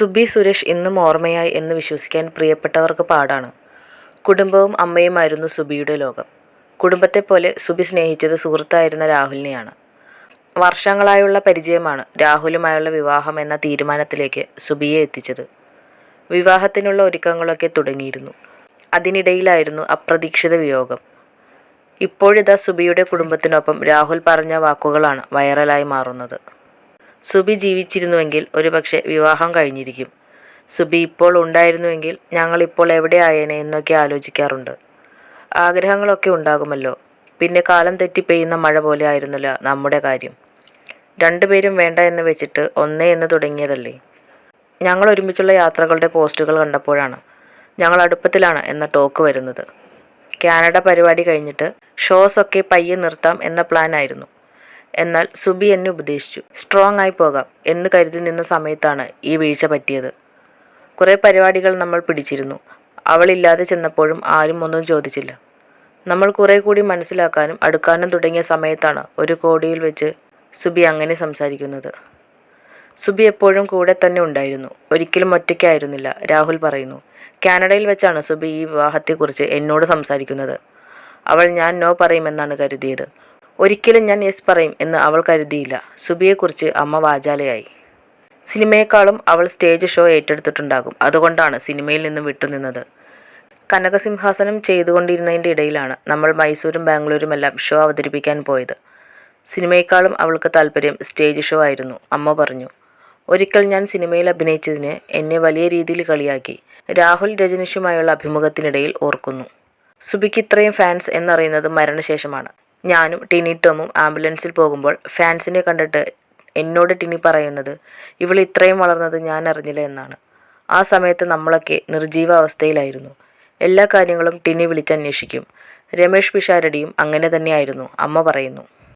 സുബി സുരേഷ് ഇന്നും ഓർമ്മയായി എന്ന് വിശ്വസിക്കാൻ പ്രിയപ്പെട്ടവർക്ക് പാടാണ്. കുടുംബവും അമ്മയുമായിരുന്നു സുബിയുടെ ലോകം. കുടുംബത്തെ പോലെ സുബി സ്നേഹിച്ചത് സുഹൃത്തായിരുന്ന രാഹുലിനെയാണ്. വർഷങ്ങളായുള്ള പരിചയമാണ് രാഹുലുമായുള്ള വിവാഹം എന്ന തീരുമാനത്തിലേക്ക് സുബിയെ എത്തിച്ചത്. വിവാഹത്തിനുള്ള ഒരുക്കങ്ങളൊക്കെ തുടങ്ങിയിരുന്നു. അതിനിടയിലായിരുന്നു അപ്രതീക്ഷിത വിയോഗം. ഇപ്പോഴിതാ സുബിയുടെ കുടുംബത്തിനൊപ്പം രാഹുൽ പറഞ്ഞ വാക്കുകളാണ് വൈറലായി മാറുന്നത്. സുബി ജീവിച്ചിരുന്നുവെങ്കിൽ ഒരുപക്ഷെ വിവാഹം കഴിഞ്ഞിരിക്കും. സുബി ഇപ്പോൾ ഉണ്ടായിരുന്നുവെങ്കിൽ ഞങ്ങളിപ്പോൾ എവിടെയായേനെ എന്നൊക്കെ ആലോചിക്കാറുണ്ട്. ആഗ്രഹങ്ങളൊക്കെ ഉണ്ടാകുമല്ലോ. പിന്നെ കാലം തെറ്റി പെയ്യുന്ന മഴ പോലെ ആയിരുന്നല്ലോ നമ്മുടെ കാര്യം. രണ്ടുപേരും വേണ്ട എന്ന് വെച്ചിട്ട് ഒന്നേ എന്ന് തുടങ്ങിയതല്ലേ. ഞങ്ങൾ ഒരുമിച്ചുള്ള യാത്രകളുടെ പോസ്റ്റുകൾ കണ്ടപ്പോഴാണ് ഞങ്ങൾ അടുപ്പത്തിലാണ് എന്ന ടോക്ക് വരുന്നത്. കാനഡ പരിപാടി കഴിഞ്ഞിട്ട് ഷോസ് ഒക്കെ പയ്യെ നിർത്താം എന്ന പ്ലാൻ ആയിരുന്നു. എന്നാൽ സുബി എന്നെ ഉപദേശിച്ചു. സ്ട്രോങ് ആയി പോകാം എന്ന് കരുതി നിന്ന സമയത്താണ് ഈ വീഴ്ച പറ്റിയത്. കുറേ പരിപാടികൾ നമ്മൾ പിടിച്ചിരുന്നു. അവളില്ലാതെ ചെന്നപ്പോഴും ആരും ഒന്നും ചോദിച്ചില്ല. നമ്മൾ കുറെ കൂടി മനസ്സിലാക്കാനും അടുക്കാനും തുടങ്ങിയ സമയത്താണ് ഒരു കോടിയിൽ വെച്ച് സുബി അങ്ങനെ സംസാരിക്കുന്നത്. സുബി എപ്പോഴും കൂടെ തന്നെ ഉണ്ടായിരുന്നു. ഒരിക്കലും ഒറ്റയ്ക്കായിരുന്നില്ല രാഹുൽ പറയുന്നു. കാനഡയിൽ വെച്ചാണ് സുബി ഈ വിവാഹത്തെക്കുറിച്ച് എന്നോട് സംസാരിക്കുന്നത്. അവൾ ഞാൻ നോ പറയുമെന്നാണ് കരുതിയത്. ഒരിക്കലും ഞാൻ യെസ് പറയും എന്ന് അവൾ കരുതിയില്ല. സുബിയെക്കുറിച്ച് അമ്മ വാചാലയായി. സിനിമയെക്കാളും അവൾ സ്റ്റേജ് ഷോ ഏറ്റെടുത്തിട്ടുണ്ടാകും. അതുകൊണ്ടാണ് സിനിമയിൽ നിന്നും വിട്ടുനിന്നത്. കനകസിംഹാസനം ചെയ്തുകൊണ്ടിരുന്നതിന്റെ ഇടയിലാണ് നമ്മൾ മൈസൂരും ബാംഗ്ലൂരുമെല്ലാം ഷോ അവതരിപ്പിക്കാൻ പോയത്. സിനിമയെക്കാളും അവൾക്ക് താല്പര്യം സ്റ്റേജ് ഷോ ആയിരുന്നു അമ്മ പറഞ്ഞു. ഒരിക്കൽ ഞാൻ സിനിമയിൽ അഭിനയിച്ചതിന് എന്നെ വലിയ രീതിയിൽ കളിയാക്കി രാഹുൽ രജനീഷുമായുള്ള അഭിമുഖത്തിനിടയിൽ ഓർക്കുന്നു. സുബിക്ക് ഇത്രയും ഫാൻസ് എന്നറിയുന്നത് മരണശേഷമാണ്. ഞാനും ടിനി ടോമും ആംബുലൻസിൽ പോകുമ്പോൾ ഫാൻസിനെ കണ്ടിട്ട് എന്നോട് ടിനി പറയുന്നത് ഇവൾ ഇത്രയും വളർന്നത് ഞാൻ അറിഞ്ഞില്ല എന്നാണ്. ആ സമയത്ത് നമ്മളൊക്കെ നിർജീവ അവസ്ഥയിലായിരുന്നു. എല്ലാ കാര്യങ്ങളും ടിനി വിളിച്ചന്വേഷിക്കും. രമേഷ് പിഷാരടിയും അങ്ങനെ തന്നെയായിരുന്നു അമ്മ പറയുന്നു.